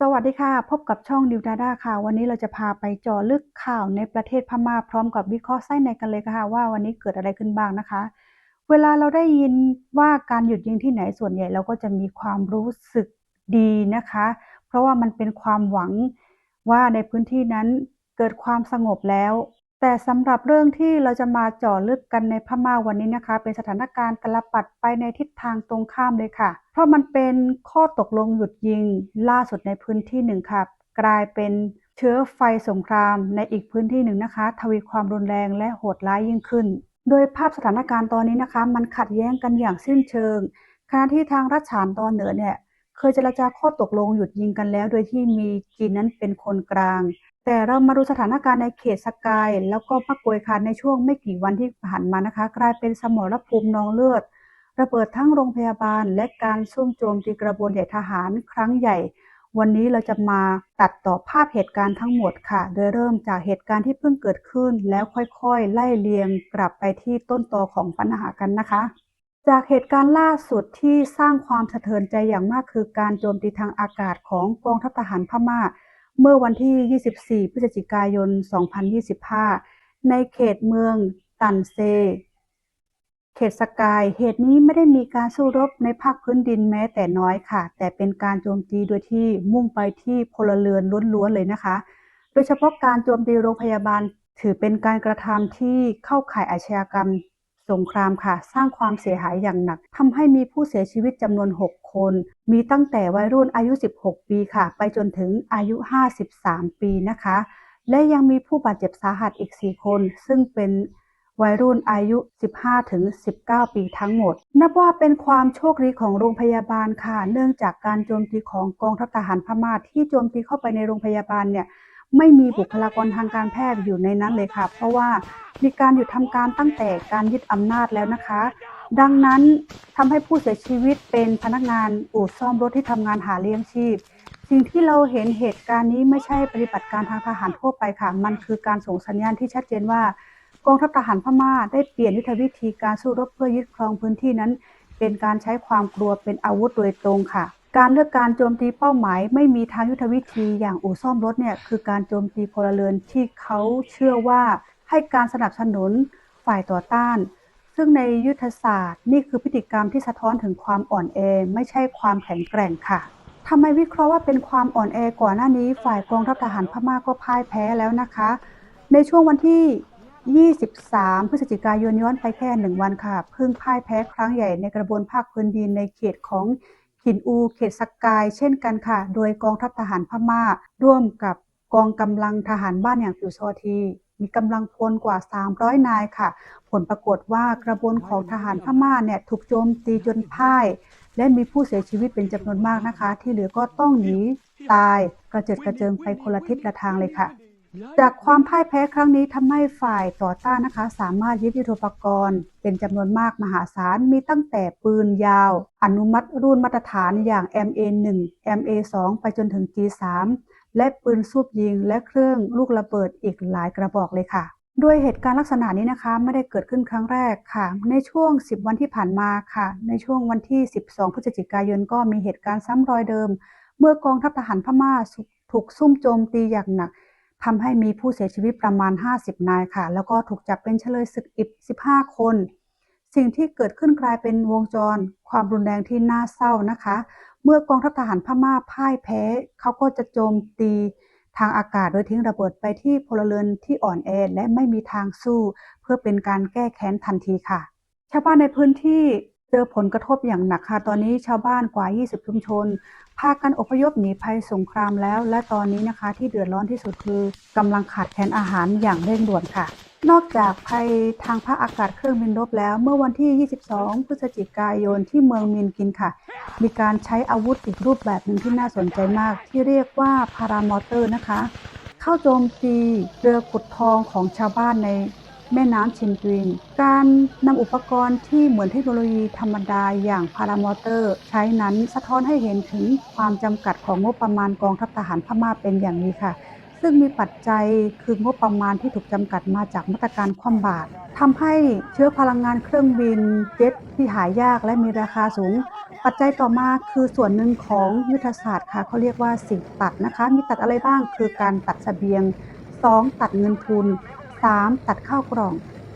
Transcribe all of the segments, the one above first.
สวัสดีค่ะ พบกับช่องดิวดาด้าค่ะ วันนี้เราจะพาไปเจาะลึกข่าวในประเทศพม่าพร้อมกับวิเคราะห์ไส้ในกันเลยค่ะ ว่าวันนี้เกิดอะไรขึ้นบ้างนะคะ เวลาเราได้ยินว่าการหยุดยิงที่ไหนส่วนใหญ่เราก็จะมีความรู้สึกดีนะคะ เพราะว่ามันเป็นความหวังว่าในพื้นที่นั้นเกิดความสงบแล้ว แต่สำหรับเรื่องที่เราจะมาเจาะลึกกันในพม่าวันนี้นะคะ เป็นสถานการณ์ตลปัดไปในทิศทางตรงข้ามเลยค่ะ เพราะมันเป็นข้อตกลงหยุดยิงล่าสุดในพื้นที่หนึ่งค่ะ กลายเป็นเชื้อไฟสงครามในอีกพื้นที่หนึ่งนะคะ ทวีความรุนแรงและโหดร้ายยิ่งขึ้น โดยภาพสถานการณ์ตอนนี้นะคะ มันขัดแย้งกันอย่างสิ้นเชิงขณะที่ทางรัชฉานตอนเหนือเนี่ยเคยเจรจาข้อตกลงหยุดยิงกันแล้ว โดยที่มีจีนนั้นเป็นคนกลาง แต่เรามาดูสถานการณ์ในเขตสกาย แล้วก็พักโกยคานในช่วงไม่กี่วันที่ผ่านมานะคะ กลายเป็นสมรภูมินองเลือด ระเบิดทั้งโรงพยาบาลและการซุ่มโจมตีกระบวนใหญ่ทหารครั้งใหญ่ วันนี้เราจะมาตัดต่อภาพเหตุการณ์ทั้งหมดค่ะ โดยเริ่มจากเหตุการณ์ที่เพิ่งเกิดขึ้น แล้วค่อยๆ ไล่เลียงกลับไปที่ต้นตอของปัญหากันนะคะ จากเหตุการณ์ล่าสุดที่สร้างความสะเทือนใจอย่างมากคือการโจมตีทางอากาศของกองทัพทหารพม่า เมื่อวันที่ 24 พฤศจิกายน 2025 ในเขตเมืองตันเซ เขตสกาย เหตุนี้ไม่ได้มีการสู้รบในภาคพื้นดินแม้แต่น้อยค่ะ แต่เป็นการโจมตีโดยที่มุ่งไปที่พลเรือนล้วนๆเลยนะคะ โดยเฉพาะการโจมตีโรงพยาบาล ถือเป็นการกระทำที่เข้าข่ายอาชญากรรม สงครามค่ะ สร้างความเสียหายอย่างหนักทำให้มีผู้เสียชีวิตจำนวน 6 คน มีตั้งแต่วัยรุ่นอายุ 16 ปีค่ะ ไปจนถึงอายุ 53 ปีนะคะ และยังมีผู้บาดเจ็บสาหัสอีก 4 คน ซึ่งเป็น วัยรุ่นอายุ 15-19 ปีทั้งหมด นับว่าเป็นความโชคดีของโรงพยาบาลค่ะ เนื่องจากการโจมตีของกองทัพทหารพม่าที่โจมตีเข้าไปในโรงพยาบาลเนี่ยไม่มีบุคลากรทางการแพทย์อยู่ในนั้นเลยค่ะ เพราะว่ามีการหยุดทำการตั้งแต่การยึดอำนาจแล้วนะคะ ดังนั้นทำให้ผู้เสียชีวิตเป็นพนักงานอู่ซ่อมรถที่ทำงานหาเลี้ยงชีพ สิ่งที่เราเห็นเหตุการณ์นี้ไม่ใช่ปฏิบัติการทางทหารทั่วไปค่ะ มันคือการส่งสัญญาณที่ชัดเจนว่า กองทัพทหารพม่าได้เปลี่ยนยุทธวิธีการสู้รบเพื่อยึดครองพื้นที่นั้น เป็นการใช้ความกลัวเป็นอาวุธโดยตรงค่ะ การเลือกการโจมตีเป้าหมาย ไม่มีทางยุทธวิธีอย่างอู่ซ่อมรถเนี่ยคือการโจมตีพลเรือนที่เขาเชื่อว่าให้การสนับสนุนฝ่ายต่อต้าน ซึ่งในยุทธศาสตร์ นี่คือพฤติกรรมที่สะท้อนถึงความอ่อนแอไม่ใช่ความแข็งแกร่งค่ะทำไมวิเคราะห์ว่าเป็นความอ่อนแอก่อนหน้านี้ ฝ่ายกองทัพทหารพม่าก็พ่ายแพ้แล้วนะคะ ในช่วงวันที่ 23 พฤศจิกายนย้อนไปแค่หนึ่งวันค่ะ เพิ่งพ่ายแพ้ครั้งใหญ่ในกระบวนภาคพื้นดินในเขตของขินอูเขตสกาย เช่นกันค่ะ โดยกองทัพทหารพม่า ร่วมกับกองกำลังทหารบ้านอย่างปิวซอที มีกำลังพลกว่า 300 นายค่ะ ผลปรากฏว่ากระบวนของทหารพม่าเนี่ยถูกโจมตีจนพ่าย และมีผู้เสียชีวิตเป็นจำนวนมากนะคะ ที่เหลือก็ต้องหนีตายกระเจิดกระเจิงไปคนละทิศละทางเลยค่ะ จากความพ่ายแพ้ครั้งนี้ทำให้ฝ่ายต่อต้านนะคะ สามารถยึดยุทโธปกรณ์ เป็นจำนวนมากมหาศาลมีตั้งแต่ปืนยาว อนุมัติรุ่นมาตรฐานอย่าง MA1 MA2 ไปจนถึง G3 และปืนสูบยิง และเครื่องลูกระเบิดอีกหลายกระบอกเลยค่ะด้วยเหตุการณ์ลักษณะนี้นะคะไม่ได้เกิดขึ้นครั้งแรกค่ะ ในช่วง 10 วันที่ผ่านมาค่ะ ในช่วงวันที่ 12 พฤศจิกายนก็มีเหตุการณ์ซ้ำรอยเดิม เมื่อกองทัพทหารพม่าถูกซุ่มโจมตีอย่างหนัก ทำให้มีผู้เสียชีวิตประมาณ 50 นายค่ะ แล้วก็ถูกจับเป็นเฉลยศึกอีก 15 คน สิ่งที่เกิดขึ้นกลายเป็นวงจร ความรุนแรงที่น่าเศร้านะคะ เมื่อกองทัพทหารพม่าพ่ายแพ้ เขาก็จะโจมตีทางอากาศโดยทิ้งระเบิดไปที่พลเรือนที่อ่อนแอและไม่มีทางสู้ เพื่อเป็นการแก้แค้นทันทีค่ะ ชาวบ้านในพื้นที่ จอผลกระทบอย่างหนักค่ะ ตอนนี้ชาวบ้านกว่า 20 ชุมชน พากันอพยพหนีภัยสงครามแล้ว และตอนนี้นะคะที่เดือดร้อนที่สุดคือกำลังขาดแคลนอาหารอย่างเร่งด่วนค่ะ นอกจากภัยทางภาคอากาศเครื่องบินรบแล้ว เมื่อวันที่ 22 พฤศจิกายนที่เมืองมินกินค่ะ มีการใช้อาวุธอีกรูปแบบหนึ่งที่น่าสนใจมาก ที่เรียกว่าพารามอเตอร์นะคะ เข้าโจมตีเรือขุดทองของชาวบ้านใน แม่น้ำชินกวิน การนำอุปกรณ์ที่เหมือนเทคโนโลยีธรรมดาอย่างพารามอเตอร์ ใช้นั้นสะท้อนให้เห็นถึงความจำกัดของงบประมาณกองทัพทหารพม่าเป็นอย่างนี้ค่ะ ซึ่งมีปัจจัยคืองบประมาณที่ถูกจำกัดมาจากมาตรการคว่ำบาตรทำให้เชื้อพลังงานเครื่องบินเจ็ตที่หายากและมีราคาสูง ปัจจัยต่อมาคือส่วนหนึ่งของยุทธศาสตร์ค่ะเขาเรียกว่าสิ่งตัดนะคะ มีตัดอะไรบ้างคือการตัดเสบียง 2 ตัดเงินทุน 3 ตัดเข้ากล่อง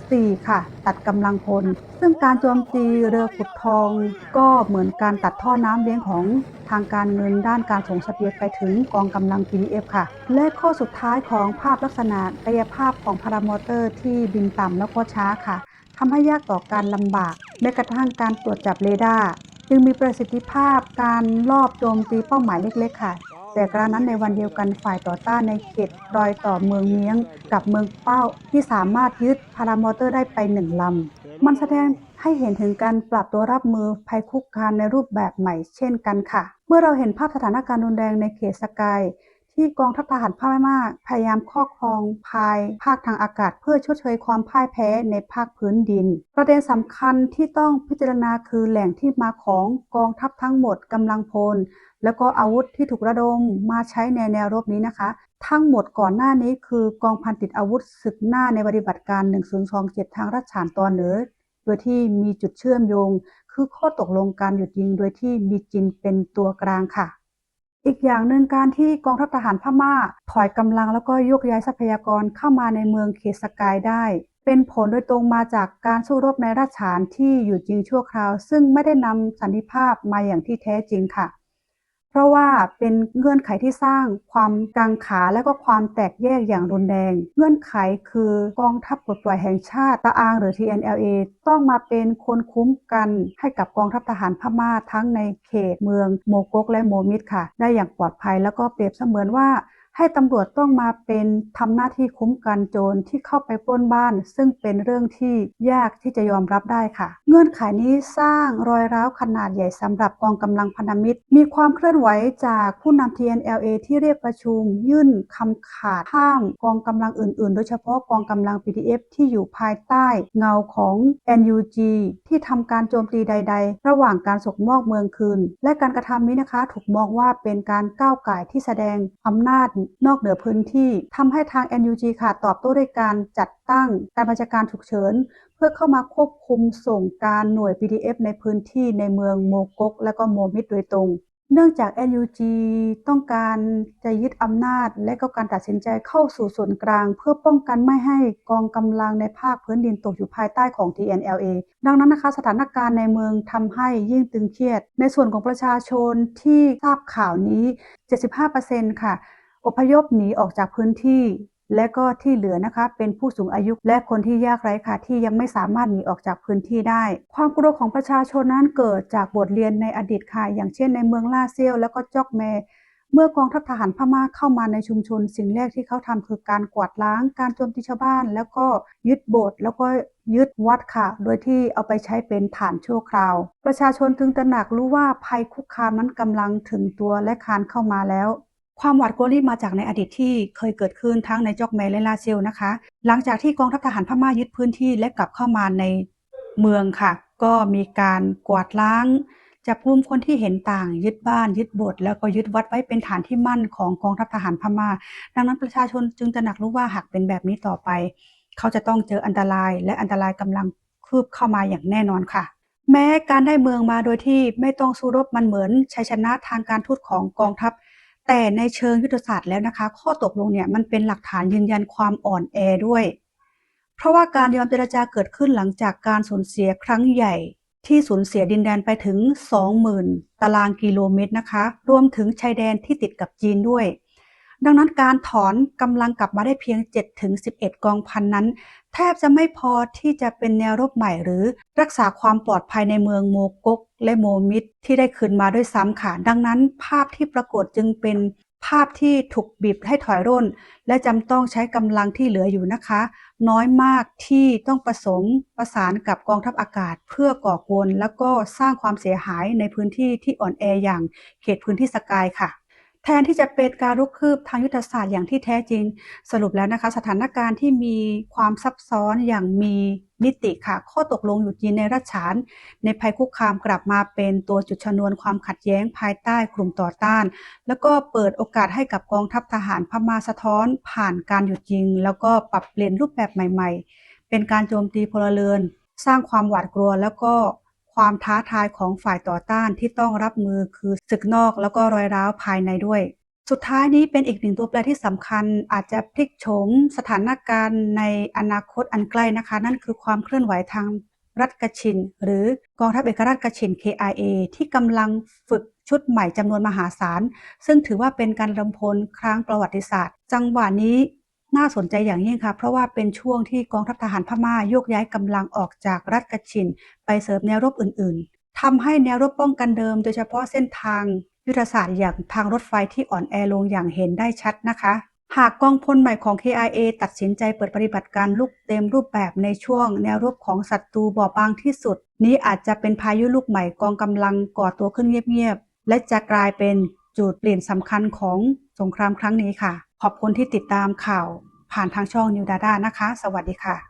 4 ค่ะ ตัดกำลังพล ซึ่งการโจมตีเรือขุดทอง ก็เหมือนการตัดท่อน้ำเลี้ยงของทางการเงินด้านการส่งเสบียงไปถึงกองกำลัง PDF ค่ะ และข้อสุดท้ายของภาพลักษณะกายภาพของพารามอเตอร์ที่บินต่ำแล้วก็ช้าค่ะทำให้ยากต่อการลำบากแม้กระทั่งการตรวจจับเรดาร์จึงมีประสิทธิภาพการลอบโจมตีเป้าหมายเล็ก ๆ ค่ะ แต่กระนั้นในวันเดียวกันฝ่ายต่อต้านในเขตรอยต่อเมืองเมียงกับเมืองเป้าที่สามารถยึดพารามอเตอร์ได้ไปหนึ่งลำ มันแสดงให้เห็นถึงการปรับตัวรับมือภัยคุกคามในรูปแบบใหม่เช่นกันค่ะ เมื่อเราเห็นภาพสถานการณ์รุนแรงในเขตสกายที่กองทัพทหารพม่าพยายามครอบครองภายภาคทางอากาศ เพื่อชดเชยความพ่ายแพ้ในภาคพื้นดิน ประเด็นสำคัญที่ต้องพิจารณาคือแหล่งที่มาของกองทัพทั้งหมดกำลังพล แล้วก็อาวุธที่ถูกระดมมาใช้ในแนวรบนี้นะคะ ทั้งหมดก่อนหน้านี้คือกองพันติดอาวุธศึกหน้าในปฏิบัติการ 1027 ทางรัชฉานตอนเหนือ โดยที่มีจุดเชื่อมโยง คือข้อตกลงการหยุดยิงโดยที่มีจีนเป็นตัวกลางค่ะ อีกอย่างหนึ่งการที่กองทัพทหารพม่า ถอยกำลังแล้วก็ยกย้ายทรัพยากรเข้ามาในเมืองเขตสกายได้เป็นผลโดยตรงมาจากการสู้รบในราชฐานที่อยู่จริงชั่วคราว ซึ่งไม่ได้นำสันติภาพมาอย่างที่แท้จริงค่ะ เพราะว่าเป็นเงื่อนไขที่สร้างความกังขาและก็ความแตกแยกอย่างรุนแรง เงื่อนไขคือกองทัพปลดปล่อยแห่งชาติตะอางหรือ TNLA ต้องมาเป็นคนคุ้มกันให้กับกองทัพทหารพม่าทั้งในเขตเมืองโมกกและโมมิดค่ะ ได้อย่างปลอดภัยแล้วก็เปรียบเสมือนว่า ให้ตำรวจต้องมาเป็นทำหน้าที่คุ้มกันโจรที่เข้าไปปล้นบ้าน ซึ่งเป็นเรื่องที่ยากที่จะยอมรับได้ค่ะ เงื่อนไขนี้สร้างรอยร้าวขนาดใหญ่สำหรับกองกำลังพันธมิตร มีความเคลื่อนไหวจากผู้นำ TNLA ที่เรียกประชุม ยื่นคำขาดห้ามกองกำลังอื่น ๆ โดยเฉพาะกองกำลัง PDF ที่อยู่ภายใต้เงาของ NUG ที่ทำการโจมตีใด ๆ ระหว่างการส่งมอบเมืองคืน และการกระทำนี้นะคะถูกมองว่าเป็นการก้าวไก่ที่แสดงอำนาจนอกเหนือพื้นที่ทำให้ทาง NUG ค่ะตอบโต้ด้วยการจัดตั้งการบัญชาการฉุกเฉินเพื่อเข้ามาควบคุมส่งการหน่วย PDF ในพื้นที่ในเมืองโมกกและก็โมมิดโดยตรง เนื่องจาก NUG ต้องการจะยึดอำนาจ และก็การตัดสินใจเข้าสู่ส่วนกลาง เพื่อป้องกันไม่ให้กองกำลังในภาคพื้นดินตกอยู่ภายใต้ของ TNLA ดังนั้นนะคะ สถานการณ์ในเมืองทำให้ยิ่งตึงเครียด ในส่วนของประชาชนที่ทราบข่าวนี้ 75%ค่ะอพยพหนีออกจากพื้นที่ และก็ที่เหลือนะคะเป็นผู้สูงอายุและคนที่ยากไร้ค่ะที่ยังไม่สามารถหนีออกจากพื้นที่ได้ ความกลัวของประชาชนนั้นเกิดจากบทเรียนในอดีตค่ะอย่างเช่นในเมืองลาเซียวแล้วก็จอกแมเมื่อกองทัพทหารพม่าเข้ามาในชุมชน สิ่งแรกที่เขาทำคือการกวาดล้าง การโจมตีชาวบ้าน แล้วก็ยึดโบสถ์แล้วก็ยึดวัดค่ะ โดยที่เอาไปใช้เป็นฐานชั่วคราว ประชาชนถึงตระหนักรู้ว่าภัยคุกคามนั้นกำลังถึงตัวและคานเข้ามาแล้ว ความหวาดกลัวนี้มาจากในอดีตที่เคยเกิดขึ้นทั้งในจอกแมและลาเซลนะคะ หลังจากที่กองทัพทหารพม่ายึดพื้นที่และกลับเข้ามาในเมืองค่ะ ก็มีการกวาดล้างจับกลุ่มคนที่เห็นต่าง ยึดบ้าน ยึดโบสถ์แล้วก็ยึดวัดไว้เป็นฐานที่มั่นของกองทัพทหารพม่า ดังนั้นประชาชนจึงตระหนักรู้ว่าหากเป็นแบบนี้ต่อไป เขาจะต้องเจออันตราย และอันตรายกำลังคืบเข้ามาอย่างแน่นอนค่ะ แม้การได้เมืองมาโดยที่ไม่ต้องสู้รบมันเหมือนชัยชนะทางการทูตของกองทัพ แต่ในเชิงยุทธศาสตร์แล้วนะคะ ข้อตกลงเนี่ยมันเป็นหลักฐานยืนยันความอ่อนแอด้วย เพราะว่าการยอมเจรจาเกิดขึ้นหลังจากการสูญเสียครั้งใหญ่ที่สูญเสียดินแดนไปถึง 20,000 ตารางกิโลเมตรนะคะ รวมถึงชายแดนที่ติดกับจีนด้วย ดังนั้นการถอนกำลังกลับมาได้เพียง 7-11 กองพันนั้น แทบจะไม่พอที่จะเป็นแนวรบใหม่หรือรักษาความปลอดภัยในเมืองโมกกและโมมิดที่ได้คืนมาด้วยซ้ำค่ะ ดังนั้นภาพที่ปรากฏจึงเป็นภาพที่ถูกบีบให้ถอยร่น และจำต้องใช้กำลังที่เหลืออยู่นะคะ น้อยมากที่ต้องประสงค์ประสานกับกองทัพอากาศ เพื่อก่อกวน แล้วก็สร้างความเสียหายในพื้นที่ที่อ่อนแออย่างเขตพื้นที่สกายค่ะ แทนที่จะเป็นการรุกคืบทางยุทธศาสตร์อย่างที่แท้จริงสรุปแล้วนะคะ สถานการณ์ที่มีความซับซ้อนอย่างมีมิติค่ะ ข้อตกลงอยู่จีนในรัชฉาน ในภัยคุกคามกลับมาเป็นตัวจุดชนวนความขัดแย้งภายใต้กลุ่มต่อต้าน แล้วก็เปิดโอกาสให้กับกองทัพทหารพม่าสะท้อน ผ่านการหยุดยิง แล้วก็ปรับเปลี่ยนรูปแบบใหม่ ๆ เป็นการโจมตีพลเรือน สร้างความหวาดกลัวแล้วก็ ความท้าทายของฝ่ายต่อต้านที่ต้องรับมือคือศึกนอกแล้วก็รอยร้าวภายในด้วย สุดท้ายนี้เป็นอีกหนึ่งตัวแปรที่สำคัญ อาจจะพลิกโฉมสถานการณ์ในอนาคตอันใกล้นะคะ นั่นคือความเคลื่อนไหวทางรัฐกชิน หรือกองทัพเอกราชกชิน KIA ที่กำลังฝึกชุดใหม่จำนวนมหาศาล ซึ่งถือว่าเป็นการรำพลครั้งประวัติศาสตร์ จังหวะนี้ น่าสนใจอย่างยิ่งค่ะ เพราะว่าเป็นช่วงที่กองทัพทหารพม่าโยกย้ายกำลังออกจากรัฐกชิน ไปเสริมแนวรบอื่นๆทำให้แนวรบป้องกันเดิม โดยเฉพาะเส้นทางยุทธศาสตร์อย่างทางรถไฟที่อ่อนแอลงอย่างเห็นได้ชัดนะคะ หากกองพลใหม่ของ KIA ตัดสินใจเปิดปฏิบัติการลุกเต็มรูปแบบในช่วง แนวรบของศัตรูบอบบางที่สุด นี้อาจจะเป็นพายุลูกใหม่กองกำลังก่อตัวขึ้นเงียบๆและจะกลายเป็นจุดเปลี่ยนสำคัญของ งครามครั้งนี้ค่ะ ขอบคุณที่ติดตามข่าวผ่านทางช่องนิวดาด้านะคะ สวัสดีค่ะ